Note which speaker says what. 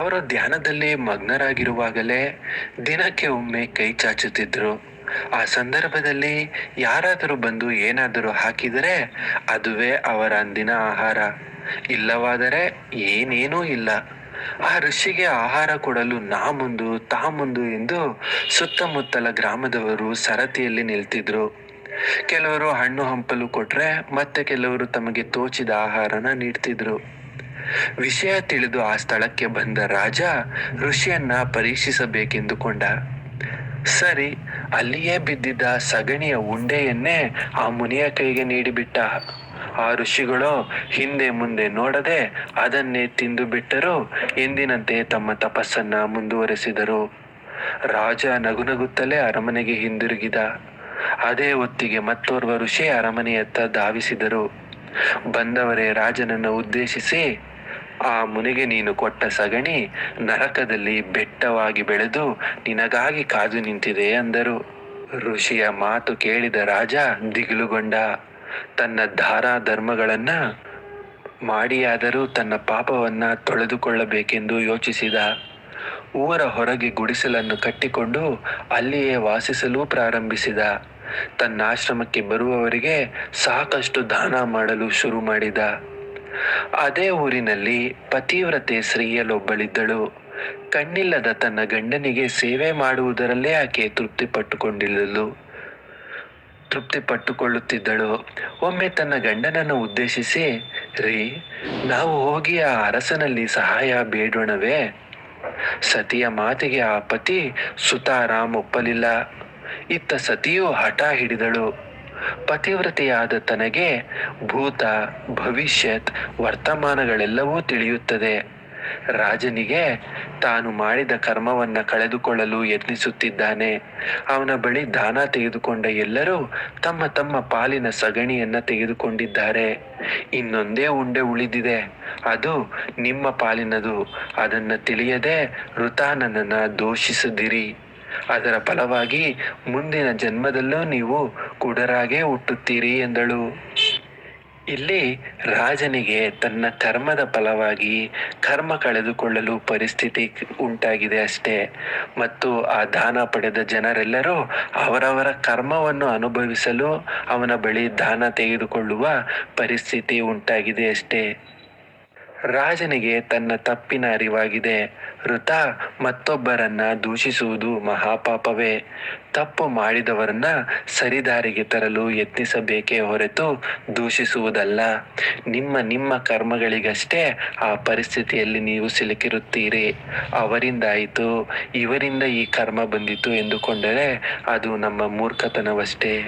Speaker 1: ಅವರು ಧ್ಯಾನದಲ್ಲಿ ಮಗ್ನರಾಗಿರುವಾಗಲೇ ದಿನಕ್ಕೆ ಒಮ್ಮೆ ಕೈ ಚಾಚುತ್ತಿದ್ರು. ಆ ಸಂದರ್ಭದಲ್ಲಿ ಯಾರಾದರೂ ಬಂದು ಏನಾದರೂ ಹಾಕಿದರೆ ಅದುವೇ ಅವರ ಅಂದಿನ ಆಹಾರ. ಇಲ್ಲವಾದರೆ ಏನೇನೂ ಇಲ್ಲ. ಆ ಋಷಿಗೆ ಆಹಾರ ಕೊಡಲು ನಾ ಮುಂದು, ತಾ ಮುಂದು ಎಂದು ಸುತ್ತಮುತ್ತಲ ಗ್ರಾಮದವರು ಸರತಿಯಲ್ಲಿ ನಿಲ್ತಿದ್ರು. ಕೆಲವರು ಹಣ್ಣು ಹಂಪಲು ಕೊಟ್ರೆ ಮತ್ತೆ ಕೆಲವರು ತಮಗೆ ತೋಚಿದ ಆಹಾರನ ನೀಡ್ತಿದ್ರು. ವಿಷಯ ತಿಳಿದು ಆ ಸ್ಥಳಕ್ಕೆ ಬಂದ ರಾಜ ಋಷಿಯನ್ನ ಪರೀಕ್ಷಿಸಬೇಕೆಂದುಕೊಂಡ. ಸರಿ, ಅಲ್ಲಿಯೇ ಬಿದ್ದಿದ್ದ ಸಗಣಿಯ ಉಂಡೆಯನ್ನೇ ಆ ಮುನಿಯ ಕೈಗೆ ನೀಡಿಬಿಟ್ಟ. ಆ ಋಷಿಗಳು ಹಿಂದೆ ಮುಂದೆ ನೋಡದೆ ಅದನ್ನೇ ತಿಂದು ಬಿಟ್ಟರು, ಎಂದಿನಂತೆ ತಮ್ಮ ತಪಸ್ಸನ್ನ ಮುಂದುವರೆಸಿದರು. ರಾಜ ನಗುನಗುತ್ತಲೇ ಅರಮನೆಗೆ ಹಿಂದಿರುಗಿದ. ಅದೇ ಹೊತ್ತಿಗೆ ಮತ್ತೋರ್ವ ಋಷಿ ಅರಮನೆಯತ್ತ ಧಾವಿಸಿದರು. ಬಂದವರೇ ರಾಜನನ್ನು ಉದ್ದೇಶಿಸಿ ಆ ಮುನಿಗೆ ನೀನು ಕೊಟ್ಟ ಸಗಣಿ ನರಕದಲ್ಲಿ ಬೆಟ್ಟವಾಗಿ ಬೆಳೆದು ನಿನಗಾಗಿ ಕಾದು ನಿಂತಿದೆ ಅಂದರು. ಋಷಿಯ ಮಾತು ಕೇಳಿದ ರಾಜ ದಿಗಿಲುಗೊಂಡ. ತನ್ನ ಧಾರಾ ಧರ್ಮಗಳನ್ನ ಮಾಡಿಯಾದರೂ ತನ್ನ ಪಾಪವನ್ನ ತೊಳೆದುಕೊಳ್ಳಬೇಕೆಂದು ಯೋಚಿಸಿದ. ಊರ ಹೊರಗೆ ಗುಡಿಸಲನ್ನು ಕಟ್ಟಿಕೊಂಡು ಅಲ್ಲಿಯೇ ವಾಸಿಸಲು ಪ್ರಾರಂಭಿಸಿದ. ತನ್ನ ಆಶ್ರಮಕ್ಕೆ ಬರುವವರಿಗೆ ಸಾಕಷ್ಟು ದಾನ ಮಾಡಲು ಶುರು ಮಾಡಿದ. ಅದೇ ಊರಿನಲ್ಲಿ ಪತಿವ್ರತೆ ಸ್ತ್ರೀಯಲೊಬ್ಬಳಿದ್ದಳು ಕಣ್ಣಿಲ್ಲದ ತನ್ನ ಗಂಡನಿಗೆ ಸೇವೆ ಮಾಡುವುದರಲ್ಲೇ ಆಕೆ ತೃಪ್ತಿ ಪಟ್ಟುಕೊಂಡಿದ್ದಳು ತೃಪ್ತಿ ಪಟ್ಟುಕೊಳ್ಳುತ್ತಿದ್ದಳು ಒಮ್ಮೆ ತನ್ನ ಗಂಡನನ್ನು ಉದ್ದೇಶಿಸಿ, ರೀ, ನಾವು ಹೋಗಿ ಆ ಅರಸನಲ್ಲಿ ಸಹಾಯ ಬೇಡೋಣವೇ? ಸತಿಯ ಮಾತಿಗೆ ಆ ಪತಿ ಸುತಾರಾಮ್ ಒಪ್ಪಲಿಲ್ಲ. ಇತ್ತ ಸತಿಯು ಹಠ ಹಿಡಿದಳು. ಪತಿವ್ರತೆಯಾದ ತನಗೆ ಭೂತ, ಭವಿಷ್ಯತ್, ವರ್ತಮಾನಗಳೆಲ್ಲವೂ ತಿಳಿಯುತ್ತದೆ. ರಾಜನಿಗೆ ತಾನು ಮಾಡಿದ ಕರ್ಮವನ್ನ ಕಳೆದುಕೊಳ್ಳಲು ಯತ್ನಿಸುತ್ತಿದ್ದಾನೆ. ಅವನ ಬಳಿ ದಾನ ತೆಗೆದುಕೊಂಡ ಎಲ್ಲರೂ ತಮ್ಮ ತಮ್ಮ ಪಾಲಿನ ಸಗಣಿಯನ್ನ ತೆಗೆದುಕೊಂಡಿದ್ದಾರೆ. ಇನ್ನೊಂದೇ ಉಂಡೆ ಉಳಿದಿದೆ. ಅದು ನಿಮ್ಮ ಪಾಲಿನದು. ಅದನ್ನ ತಿಳಿಯದೆ ಋತಾನನನ್ನ ದೋಷಿಸದಿರಿ. ಅದರ ಫಲವಾಗಿ ಮುಂದಿನ ಜನ್ಮದಲ್ಲೂ ನೀವು ಕುಡರಾಗೆ ಹುಟ್ಟುತ್ತೀರಿ ಎಂದಳು. ಇಲ್ಲಿ ರಾಜನಿಗೆ ತನ್ನ ಕರ್ಮದ ಫಲವಾಗಿ ಕರ್ಮ ಕಳೆದುಕೊಳ್ಳಲು ಪರಿಸ್ಥಿತಿ ಉಂಟಾಗಿದೆ ಅಷ್ಟೇ. ಮತ್ತು ಆ ದಾನ ಪಡೆದ ಜನರೆಲ್ಲರೂ ಅವರವರ ಕರ್ಮವನ್ನು ಅನುಭವಿಸಲು ಅವನ ಬಳಿ ದಾನ ತೆಗೆದುಕೊಳ್ಳುವ ಪರಿಸ್ಥಿತಿ ಉಂಟಾಗಿದೆ ಅಷ್ಟೇ. ರಾಜನಿಗೆ ತನ್ನ ತಪ್ಪಿನ ಅರಿವಾಗಿದೆ. ಋತ ಮತ್ತೊಬ್ಬರನ್ನ ದೂಷಿಸುವುದು ಮಹಾಪಾಪವೇ. ತಪ್ಪು ಮಾಡಿದವರನ್ನ ಸರಿದಾರಿಗೆ ತರಲು ಯತ್ನಿಸಬೇಕೇ ಹೊರತು ದೂಷಿಸುವುದಲ್ಲ. ನಿಮ್ಮ ನಿಮ್ಮ ಕರ್ಮಗಳಿಗಷ್ಟೇ ಆ ಪರಿಸ್ಥಿತಿಯಲ್ಲಿ ನೀವು ಸಿಲುಕಿರುತ್ತೀರಿ. ಅವರಿಂದಾಯಿತು, ಇವರಿಂದ ಈ ಕರ್ಮ ಬಂದಿತು ಎಂದುಕೊಂಡರೆ ಅದು ನಮ್ಮ ಮೂರ್ಖತನವಷ್ಟೇ.